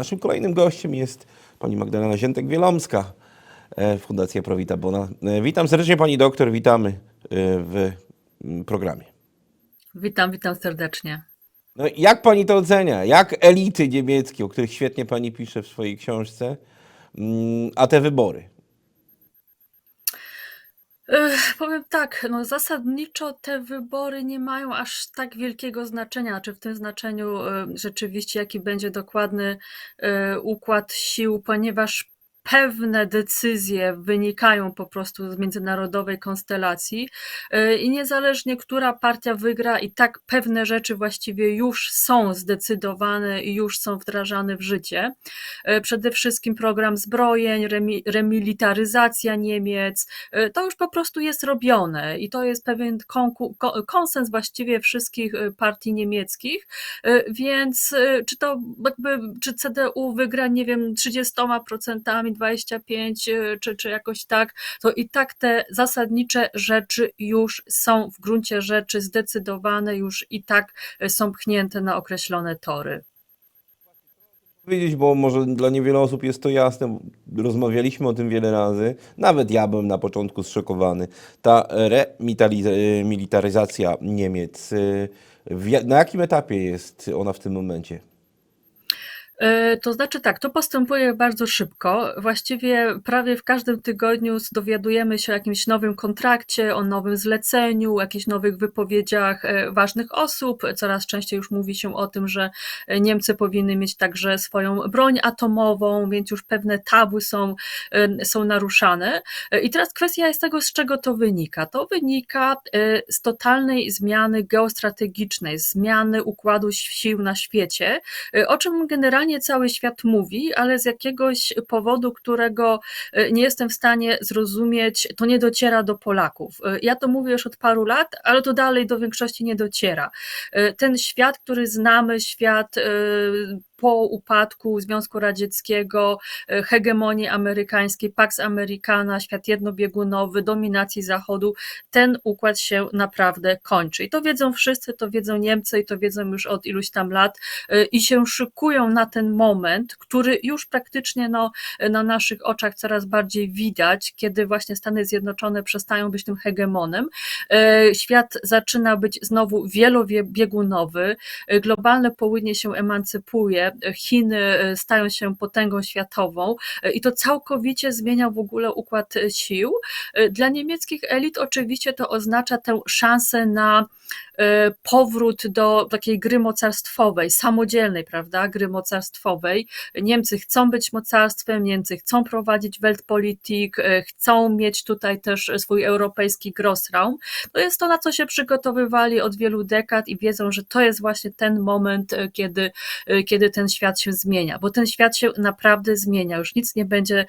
Naszym kolejnym gościem jest pani Magdalena Ziętek-Wielomska, e, Fundacja Prowita Bona. E, Witam serdecznie pani doktor, witamy e, w mm, programie. Witam, witam serdecznie. No, jak pani to ocenia? Jak elity niemieckie, o których świetnie pani pisze w swojej książce, mm, a te wybory? Powiem tak, no zasadniczo te wybory nie mają aż tak wielkiego znaczenia, znaczy w tym znaczeniu e, rzeczywiście jaki będzie dokładny e, układ sił, ponieważ pewne decyzje wynikają po prostu z międzynarodowej konstelacji e, i niezależnie która partia wygra i tak pewne rzeczy właściwie już są zdecydowane i już są wdrażane w życie. E, Przede wszystkim program zbrojeń, remi, remilitaryzacja Niemiec, E, to już po prostu jest robione i to jest pewien konsens właściwie wszystkich partii niemieckich, więc czy to jakby, czy CDU wygra, nie wiem, 30%, 25% e, czy, czy jakoś tak, to i tak te zasadnicze rzeczy już są w gruncie rzeczy zdecydowane, już i tak e, są pchnięte na określone tory. Powiedzieć, bo może dla niewiele osób jest to jasne, rozmawialiśmy o tym wiele razy, nawet ja byłem na początku zszokowany. Ta remilitaryzacja Niemiec, ja- na jakim etapie jest ona w tym momencie? E, To znaczy tak, to postępuje bardzo szybko. Właściwie prawie w każdym tygodniu dowiadujemy się o jakimś nowym kontrakcie, o nowym zleceniu, jakichś nowych wypowiedziach e, ważnych osób. Coraz częściej już mówi się o tym, że e, Niemcy powinny mieć także swoją broń atomową, więc już pewne tabu są, są naruszane. I teraz kwestia jest tego, z czego to wynika. To wynika z totalnej zmiany geostrategicznej, zmiany układu sił na świecie, o czym generalnie cały świat mówi, ale z jakiegoś powodu, którego e, nie jestem w stanie zrozumieć, to nie dociera do Polaków. E, Ja to mówię już od paru lat, ale to dalej do większości nie dociera. E, Ten świat, który znamy, świat po upadku Związku Radzieckiego, e, hegemonii amerykańskiej, Pax Americana, świat jednobiegunowy, dominacji Zachodu, ten układ się naprawdę kończy. I to wiedzą wszyscy, to wiedzą Niemcy i to wiedzą już od iluś tam lat y, i się szykują na ten moment, który już praktycznie no, na naszych oczach coraz bardziej widać, kiedy właśnie Stany Zjednoczone przestają być tym hegemonem. Świat zaczyna być znowu wielobiegunowy, globalne południe się emancypuje, Chiny y, stają się potęgą światową y, i to całkowicie zmienia w ogóle układ sił. Y, Dla niemieckich elit oczywiście to oznacza tę szansę na e, powrót do takiej gry mocarstwowej, samodzielnej, prawda, gry mocarstwowej. Niemcy chcą być mocarstwem, Niemcy chcą prowadzić Weltpolitik, e, chcą mieć tutaj też swój europejski Grossraum. To jest to, na co się przygotowywali od wielu dekad i wiedzą, że to jest właśnie ten moment, e, kiedy, kiedy ten świat się zmienia, bo ten świat się naprawdę zmienia, już nic nie będzie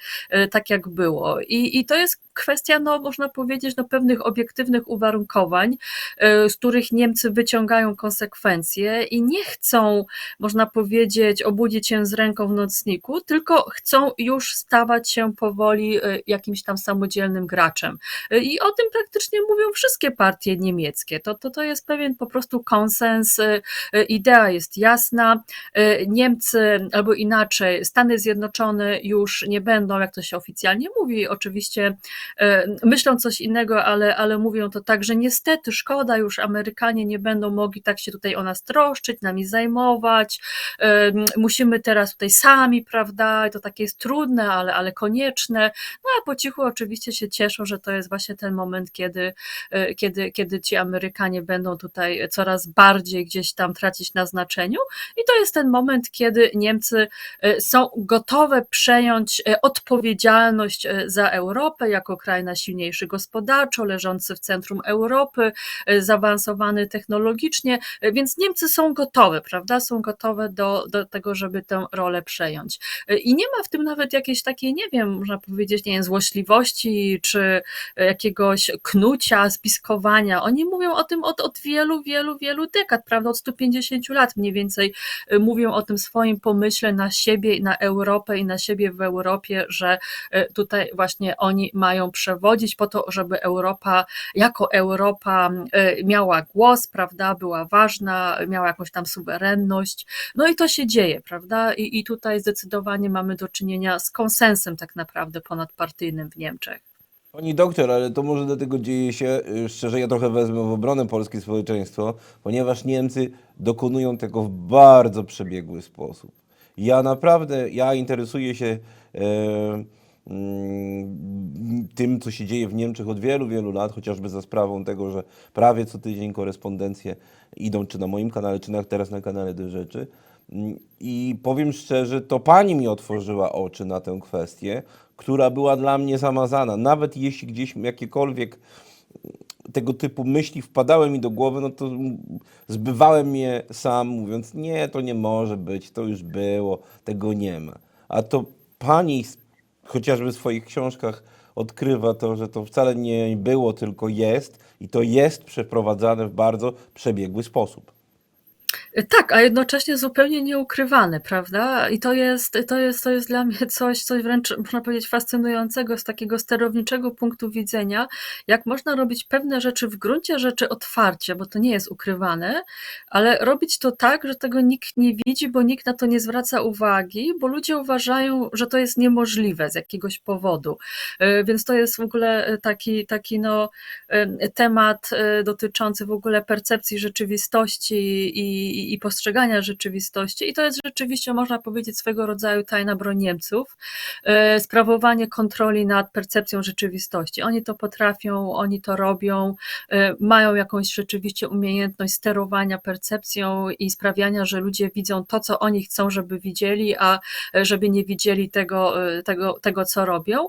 tak, jak było. I, i to jest kwestia, no, można powiedzieć, no, pewnych obiektywnych uwarunkowań, e, z których Niemcy wyciągają konsekwencje i nie chcą, można powiedzieć, obudzić się z ręką w nocniku, tylko chcą już stawać się powoli e, jakimś tam samodzielnym graczem. E, I o tym praktycznie mówią wszystkie partie niemieckie. To, to, to jest pewien po prostu konsens, idea jest jasna. Niemcy, albo inaczej, Stany Zjednoczone już nie będą, jak to się oficjalnie mówi, oczywiście myślą coś innego, ale, ale mówią to tak, że niestety szkoda, już Amerykanie nie będą mogli tak się tutaj o nas troszczyć, nami zajmować, e, musimy teraz tutaj sami, prawda, i to takie jest trudne, ale, ale konieczne, no a po cichu oczywiście się cieszą, że to jest właśnie ten moment, kiedy, e, kiedy, kiedy ci Amerykanie będą tutaj coraz bardziej gdzieś tam tracić na znaczeniu. I to jest ten moment, kiedy Niemcy e, są gotowe przejąć e, odpowiedzialność e, za Europę jako kraj najsilniejszy gospodarczo, leżący w centrum Europy, e, zaawansowany technologicznie, e, więc Niemcy są gotowe, prawda? Są gotowe do, do tego, żeby tę rolę przejąć. E, I nie ma w tym nawet jakiejś takiej, nie wiem, można powiedzieć, nie wiem, złośliwości czy jakiegoś knucia, spiskowania. Oni mówią o tym od, od wielu, wielu, wielu dekad, prawda? Od 150 lat mniej więcej mówią o tym swoim pomyśle na siebie, na Europę i na siebie w Europie, że tutaj właśnie oni mają mają przewodzić po to, żeby Europa jako Europa e, miała głos, prawda, była ważna, miała jakąś tam suwerenność. No i to się dzieje, prawda? I, i tutaj zdecydowanie mamy do czynienia z konsensem tak naprawdę ponadpartyjnym w Niemczech. Pani doktor, ale to może dlatego dzieje się, y, szczerze ja trochę wezmę w obronę polskie społeczeństwo, ponieważ Niemcy dokonują tego w bardzo przebiegły sposób. Ja naprawdę, ja interesuję się mm, tym, co się dzieje w Niemczech od wielu, wielu lat, chociażby za sprawą tego, że prawie co tydzień korespondencje idą czy na moim kanale, czy na, teraz na kanale do rzeczy. Mm, I powiem szczerze, to pani mi otworzyła oczy na tę kwestię, która była dla mnie zamazana. Nawet jeśli gdzieś jakiekolwiek tego typu myśli wpadały mi do głowy, no to zbywałem je sam, mówiąc, nie, to nie może być, to już było, tego nie ma. A to pani chociażby w swoich książkach odkrywa to, że to wcale nie było, tylko jest i to jest przeprowadzane w bardzo przebiegły sposób. Tak, a jednocześnie zupełnie nieukrywane, prawda? I to jest, to jest, to jest dla mnie coś, coś wręcz, można powiedzieć, fascynującego z takiego sterowniczego punktu widzenia, jak można robić pewne rzeczy w gruncie rzeczy otwarcie, bo to nie jest ukrywane, ale robić to tak, że tego nikt nie widzi, bo nikt na to nie zwraca uwagi, bo ludzie uważają, że to jest niemożliwe z jakiegoś powodu. E, Więc to jest w ogóle taki, taki no, e, temat e, dotyczący w ogóle percepcji rzeczywistości i, i, postrzegania rzeczywistości. I to jest rzeczywiście, można powiedzieć, swego rodzaju tajna broń Niemców. E, Sprawowanie kontroli nad percepcją rzeczywistości. Oni to potrafią, oni to robią, e, mają jakąś rzeczywiście umiejętność sterowania percepcją i sprawiania, że ludzie widzą to, co oni chcą, żeby widzieli, a e, żeby nie widzieli tego, tego, tego co robią.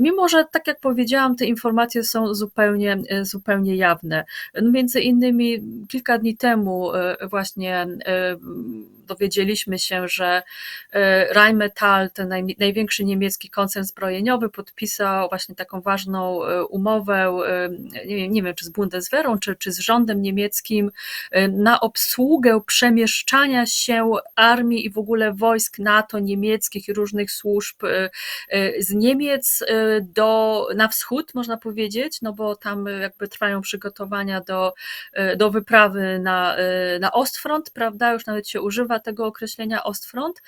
Mimo, że tak jak powiedziałam, te informacje są zupełnie, zupełnie jawne. Między innymi kilka dni temu e, właśnie e, dowiedzieliśmy się, że e, Rheinmetall, ten naj, największy niemiecki koncern zbrojeniowy, podpisał właśnie taką ważną e, umowę, e, nie wiem, nie wiem czy z Bundeswehrą, czy, czy z rządem niemieckim, na obsługę przemieszczania się armii i w ogóle wojsk NATO niemieckich i różnych służb z Niemiec do, na wschód, można powiedzieć, no bo tam jakby trwają przygotowania do, do wyprawy na, na Ostfront, prawda? Już nawet się używa tego określenia Ostfront,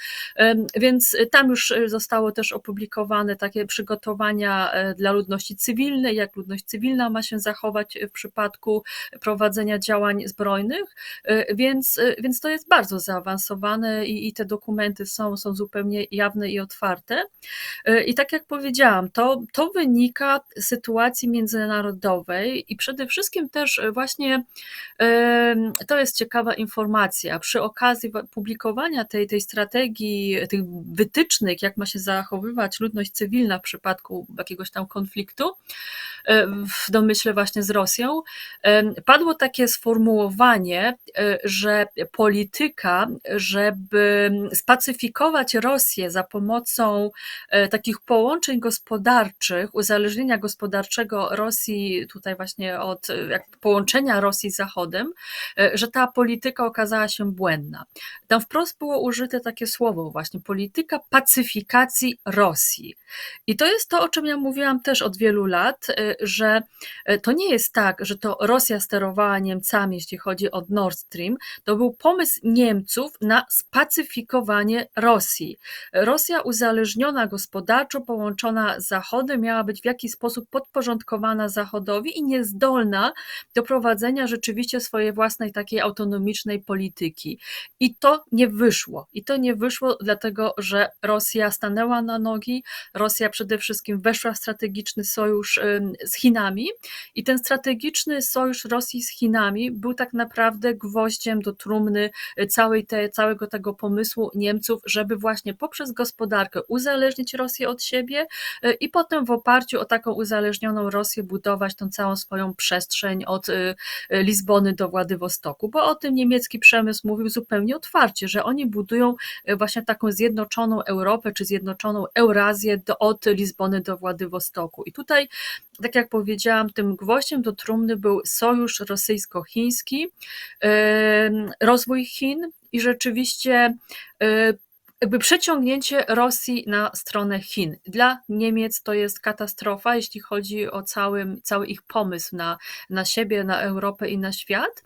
więc tam już e, zostało też opublikowane takie przygotowania e, dla ludności cywilnej, jak ludność cywilna ma się zachować w przypadku prowadzenia działań zbrojnych, E, więc, więc to jest bardzo zaawansowane i, i te dokumenty są, są zupełnie jawne i otwarte. I tak jak powiedziałam, to, to wynika z sytuacji międzynarodowej i przede wszystkim też właśnie to jest ciekawa informacja. Przy okazji publikowania tej, tej strategii, tych wytycznych, jak ma się zachowywać ludność cywilna w przypadku jakiegoś tam konfliktu, e, w domyśle właśnie z Rosją, em, padło takie sformułowanie, e, że polityka, żeby spacyfikować Rosję za pomocą e, takich połączeń gospodarczych, uzależnienia gospodarczego Rosji, tutaj właśnie od e, połączenia Rosji z Zachodem, e, że ta polityka okazała się błędna. Tam wprost było użyte takie słowo właśnie, polityka pacyfikacji Rosji. I to jest to, o czym ja mówiłam też od wielu lat, e, że e, to nie jest tak, że to Rosja sterowała Niemcami, jeśli chodzi o Nord Stream, to był pomysł Niemców na spacyfikowanie Rosji. Rosja uzależniona gospodarczo, połączona z Zachodem, miała być w jakiś sposób podporządkowana Zachodowi i niezdolna do prowadzenia rzeczywiście swojej własnej takiej autonomicznej polityki. I to nie wyszło. I to nie wyszło, dlatego że Rosja stanęła na nogi, Rosja przede wszystkim weszła w strategiczny sojusz z Chinami. I ten strategiczny sojusz Rosji z Chinami był tak naprawdę gwoździem do trumny y, całej te, całego tego pomysłu Niemców, żeby właśnie poprzez gospodarkę uzależnić Rosję od siebie y, i potem w oparciu o taką uzależnioną Rosję budować tą całą swoją przestrzeń od y, Lizbony do Władywostoku, bo o tym niemiecki przemysł mówił zupełnie otwarcie, że oni budują y, właśnie taką zjednoczoną Europę czy zjednoczoną Eurazję do, od Lizbony do Władywostoku. I tutaj, tak jak powiedziałam, tym gwoździem do trumny był sojusz rosyjsko-chiński, rozwój Chin i rzeczywiście e, jakby przeciągnięcie Rosji na stronę Chin. Dla Niemiec to jest katastrofa, jeśli chodzi o cały, cały ich pomysł na, na siebie, na Europę i na świat.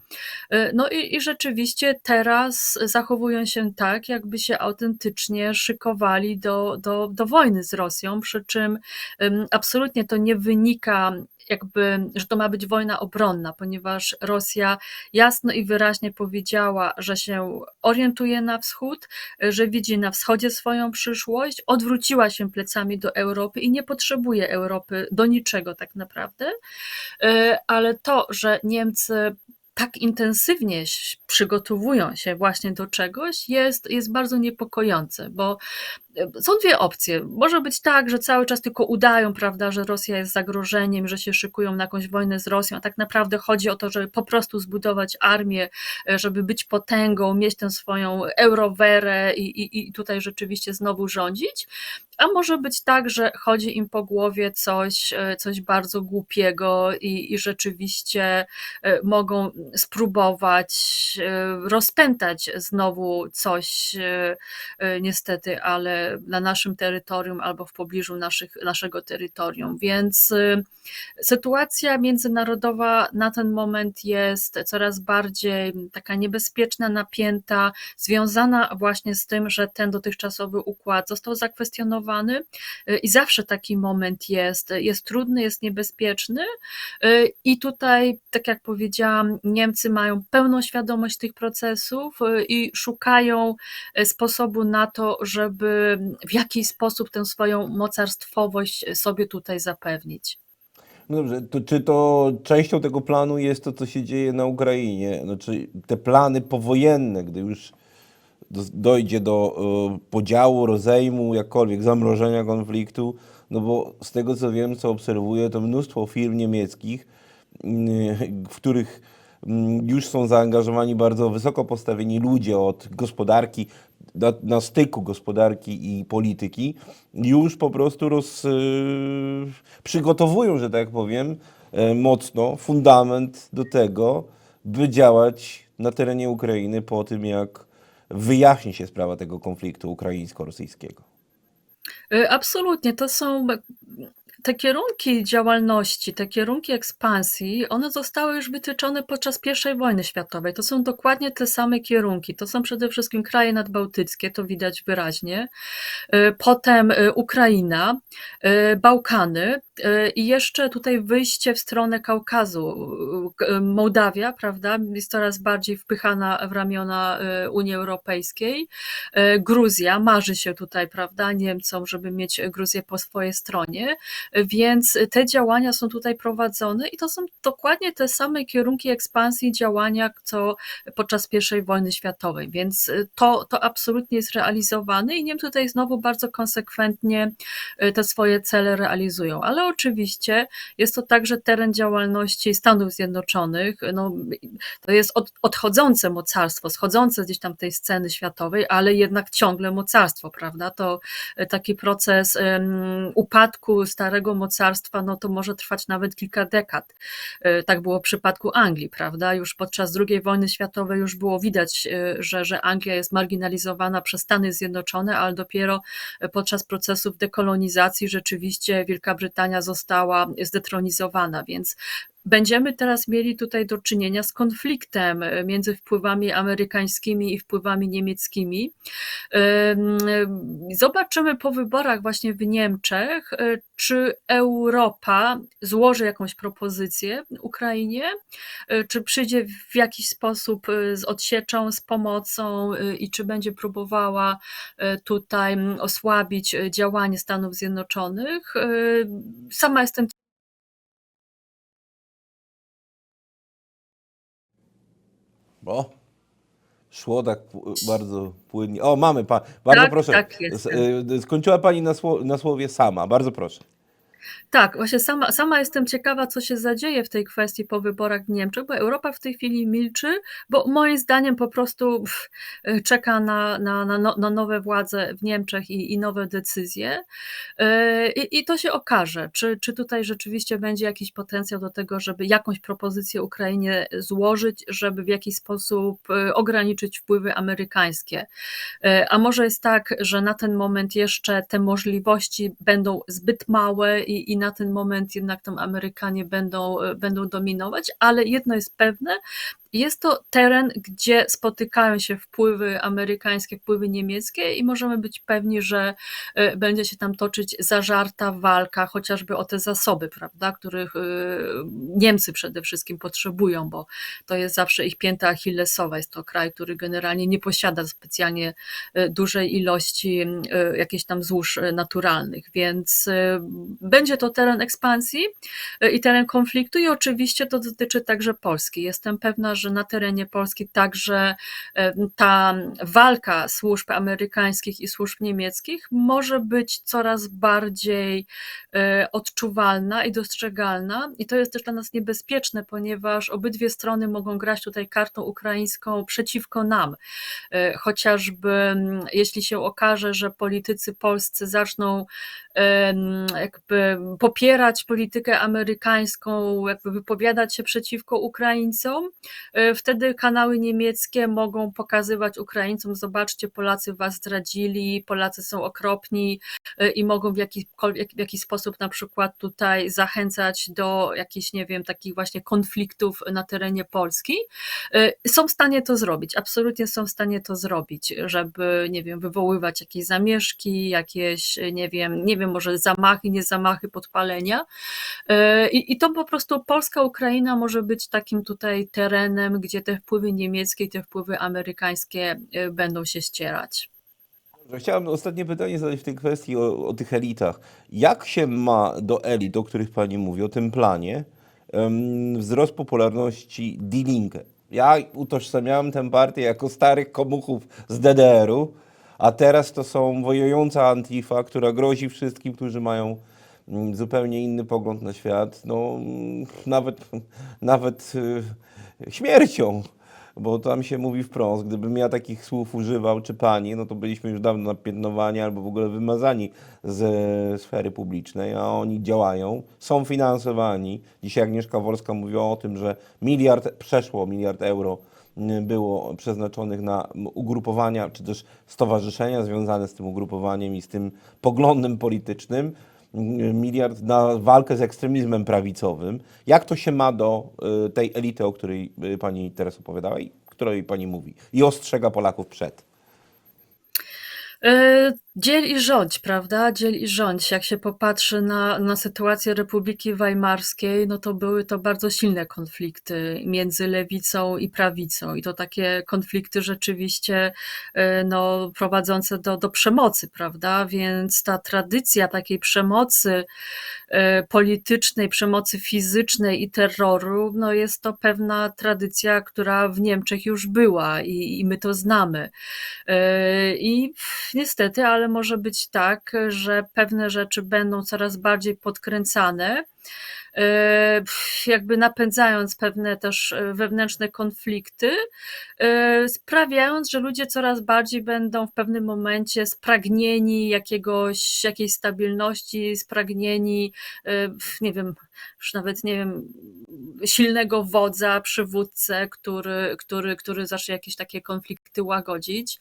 Y, No i, i rzeczywiście teraz zachowują się tak, jakby się autentycznie szykowali do, do, do wojny z Rosją, przy czym ym, absolutnie to nie wynika jakby, że to ma być wojna obronna, ponieważ Rosja jasno i wyraźnie powiedziała, że się orientuje na wschód, że widzi na wschodzie swoją przyszłość, odwróciła się plecami do Europy i nie potrzebuje Europy do niczego tak naprawdę. E, Ale to, że Niemcy tak intensywnie przygotowują się właśnie do czegoś, jest, jest bardzo niepokojące, bo są dwie opcje. Może być tak, że cały czas tylko udają, prawda, że Rosja jest zagrożeniem, że się szykują na jakąś wojnę z Rosją, a tak naprawdę chodzi o to, żeby po prostu zbudować armię, e, żeby być potęgą, mieć tę swoją eurowerę i, i, i tutaj rzeczywiście znowu rządzić. A może być tak, że chodzi im po głowie coś, e, coś bardzo głupiego i, i rzeczywiście e, mogą spróbować rozpętać znowu coś, niestety, ale na naszym terytorium albo w pobliżu naszych, naszego terytorium. Więc e, sytuacja międzynarodowa na ten moment jest coraz bardziej taka niebezpieczna, napięta, związana właśnie z tym, że ten dotychczasowy układ został zakwestionowany y, i zawsze taki moment jest, jest trudny, jest niebezpieczny y, i tutaj, tak jak powiedziałam, Niemcy mają pełną świadomość tych procesów y, i szukają y, sposobu na to, żeby w jakiś sposób tę swoją mocarstwowość sobie tutaj zapewnić. No dobrze, to czy to częścią tego planu jest to, co się dzieje na Ukrainie? Znaczy te plany powojenne, gdy już do, dojdzie do y, podziału, rozejmu, jakkolwiek, zamrożenia konfliktu, no bo z tego co wiem, co obserwuję, to mnóstwo firm niemieckich, y, w których mm, już są zaangażowani bardzo wysoko postawieni ludzie od gospodarki, na, na styku gospodarki i polityki, już po prostu roz, y, przygotowują, że tak powiem, e, mocno fundament do tego, by działać na terenie Ukrainy po tym, jak wyjaśni się sprawa tego konfliktu ukraińsko-rosyjskiego. Y, Absolutnie, to są te kierunki działalności, te kierunki ekspansji, one zostały już wytyczone podczas I wojny światowej. To są dokładnie te same kierunki. To są przede wszystkim kraje nadbałtyckie, to widać wyraźnie. Y, Potem y, Ukraina, y, Bałkany i jeszcze tutaj wyjście w stronę Kaukazu. Y, Mołdawia, prawda, jest coraz bardziej wpychana w ramiona y, Unii Europejskiej. Gruzja, marzy się tutaj, prawda, Niemcom, żeby mieć Gruzję po swojej stronie, więc te działania są tutaj prowadzone i to są dokładnie te same kierunki ekspansji działania, co podczas I wojny światowej, więc to, to absolutnie jest realizowane i Niemcy tutaj znowu bardzo konsekwentnie te swoje cele realizują, ale oczywiście jest to także teren działalności Stanów Zjednoczonych, no, to jest od, odchodzące mocarstwo, schodzące gdzieś tam tej sceny światowej, ale jednak ciągle mocarstwo, prawda? To y, taki proces um, upadku starego mocarstwa, no to może trwać nawet kilka dekad. Y, Tak było w przypadku Anglii, prawda? Już podczas II wojny światowej już było widać, y, że, że Anglia jest marginalizowana przez Stany Zjednoczone, ale dopiero podczas procesów dekolonizacji rzeczywiście Wielka Brytania została zdetronizowana, więc będziemy teraz mieli tutaj do czynienia z konfliktem między wpływami amerykańskimi i wpływami niemieckimi. Ym, Zobaczymy po wyborach właśnie w Niemczech, e, czy Europa złoży jakąś propozycję Ukrainie, e, czy przyjdzie w jakiś sposób e, z odsieczą, z pomocą i czy będzie próbowała tutaj osłabić działanie Stanów Zjednoczonych. Sama jestem O, szło tak bardzo płynnie. O, mamy pan. Bardzo Tak, proszę. tak, y, Skończyła pani na, sło- na słowie sama. Bardzo proszę. Tak, właśnie sama, sama jestem ciekawa, co się zadzieje w tej kwestii po wyborach w Niemczech, bo Europa w tej chwili milczy, bo moim zdaniem po prostu pff, czeka na, na, na, no- na nowe władze w Niemczech i, i nowe decyzje. Yy, I, I to się okaże, czy, czy tutaj rzeczywiście będzie jakiś potencjał do tego, żeby jakąś propozycję Ukrainie złożyć, żeby w jakiś sposób yy, ograniczyć wpływy amerykańskie. Yy, A może jest tak, że na ten moment jeszcze te możliwości będą zbyt małe i, i na ten moment jednak tam Amerykanie będą, yy, będą dominować, ale jedno jest pewne, jest to teren, gdzie spotykają się wpływy amerykańskie, wpływy niemieckie i możemy być pewni, że e, będzie się tam toczyć zażarta walka, chociażby o te zasoby, prawda, których e, Niemcy przede wszystkim potrzebują, bo to jest zawsze ich pięta achillesowa. Jest to kraj, który generalnie nie posiada specjalnie e, dużej ilości jakichś tam złóż naturalnych, więc będzie to teren ekspansji i teren konfliktu i oczywiście to dotyczy także Polski. Jestem pewna, że na terenie Polski także e, ta walka służb amerykańskich i służb niemieckich może być coraz bardziej e, odczuwalna i dostrzegalna. I to jest też dla nas niebezpieczne, ponieważ obydwie strony mogą grać tutaj kartą ukraińską przeciwko nam. E, Chociażby jeśli się okaże, że politycy polscy zaczną jakby popierać politykę amerykańską, jakby wypowiadać się przeciwko Ukraińcom, wtedy kanały niemieckie mogą pokazywać Ukraińcom, zobaczcie, Polacy was zdradzili, Polacy są okropni e, i mogą w jakikolwiek, w jakiś sposób na przykład tutaj zachęcać do jakichś, nie wiem, takich właśnie konfliktów na terenie Polski. E, Są w stanie to zrobić, absolutnie są w stanie to zrobić, żeby, nie wiem, wywoływać jakieś zamieszki, jakieś, nie wiem, nie wiem, może zamachy, nie zamachy, podpalenia. E, I, I to po prostu Polska, Ukraina może być takim tutaj terenem, gdzie te wpływy niemieckie i te wpływy amerykańskie e, będą się ścierać. Chciałem ostatnie pytanie zadać w tej kwestii o, o tych elitach. Jak się ma do elit, o których Pani mówi, o tym planie, wzrost popularności Die Linke? Ja utożsamiałem tę partię jako starych komuchów z DDR-u, a teraz to są wojująca Antifa, która grozi wszystkim, którzy mają mm, zupełnie inny pogląd na świat, no mm, nawet, nawet y, śmiercią. Bo tam się mówi wprost, gdybym ja takich słów używał, czy pani, no to byliśmy już dawno napiętnowani albo w ogóle wymazani ze sfery publicznej, a oni działają, są finansowani. Dzisiaj Agnieszka Wolska mówiła o tym, że miliard, przeszło miliard euro mm, było przeznaczonych na ugrupowania, czy też stowarzyszenia związane z tym ugrupowaniem i z tym poglądem politycznym miliard na walkę z ekstremizmem prawicowym. Jak to się ma do y, tej elity, o której y, pani teraz opowiadała i której pani mówi i ostrzega Polaków przed? Dziel i rządź, prawda? Dziel i rządź. Jak się popatrzy na, na sytuację Republiki Weimarskiej, no to były to bardzo silne konflikty między lewicą i prawicą. I to takie konflikty rzeczywiście e, no, prowadzące do, do przemocy, prawda? Więc ta tradycja takiej przemocy e, politycznej, przemocy fizycznej i terroru, no jest to pewna tradycja, która w Niemczech już była i, i my to znamy. E, I niestety, ale może być tak, że pewne rzeczy będą coraz bardziej podkręcane, e, jakby napędzając pewne też e, wewnętrzne konflikty, e, sprawiając, że ludzie coraz bardziej będą w pewnym momencie spragnieni jakiegoś, jakiejś stabilności, spragnieni, nie wiem, już nawet nie wiem, silnego wodza, przywódcę, który, który, który zacznie jakieś takie konflikty łagodzić.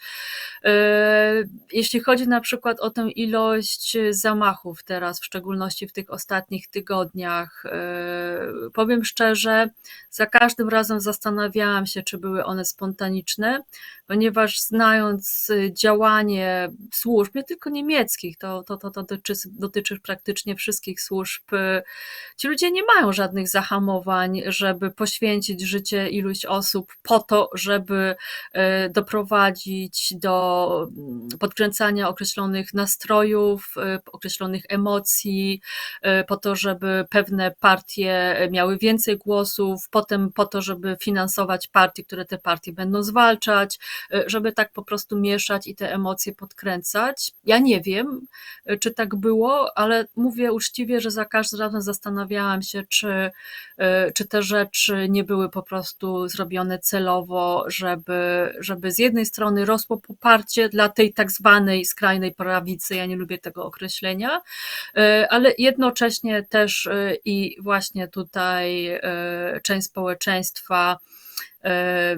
E, Jeśli chodzi na przykład o tę ilość zamachów teraz, w szczególności w tych ostatnich tygodniach, e, powiem szczerze, za każdym razem zastanawiałam się, czy były one spontaniczne, ponieważ znając działanie służb, nie tylko niemieckich, to, to, to, to dotyczy, dotyczy praktycznie wszystkich służb, ci ci ludzie nie mają żadnych zahamowań, żeby poświęcić życie iluś osób po to, żeby e, doprowadzić do mm, podkręcania określonych nastrojów, e, określonych emocji, e, po to, żeby pewne partie miały więcej głosów, potem po to, żeby finansować partie, które te partie będą zwalczać, żeby tak po prostu mieszać i te emocje podkręcać. Ja nie wiem, czy tak było, ale mówię uczciwie, że za każdym razem zastanawiałam się, czy, czy te rzeczy nie były po prostu zrobione celowo, żeby, żeby z jednej strony rosło poparcie dla tej tak zwanej skrajnej prawicy, ja nie lubię tego określenia, e, ale jednocześnie też e, i właśnie tutaj e, część społeczeństwa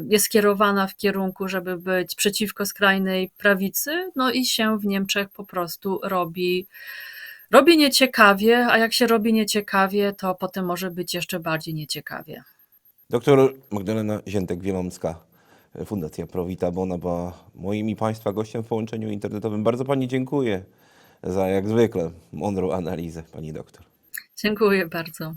jest skierowana w kierunku, żeby być przeciwko skrajnej prawicy, no i się w Niemczech po prostu robi, robi nieciekawie, a jak się robi nieciekawie, to potem może być jeszcze bardziej nieciekawie. Doktor Magdalena Ziętek-Wielomska, Fundacja Prowita, bo ona była moim i Państwa gościem w połączeniu internetowym. Bardzo Pani dziękuję za jak zwykle mądrą analizę, Pani doktor. Dziękuję bardzo.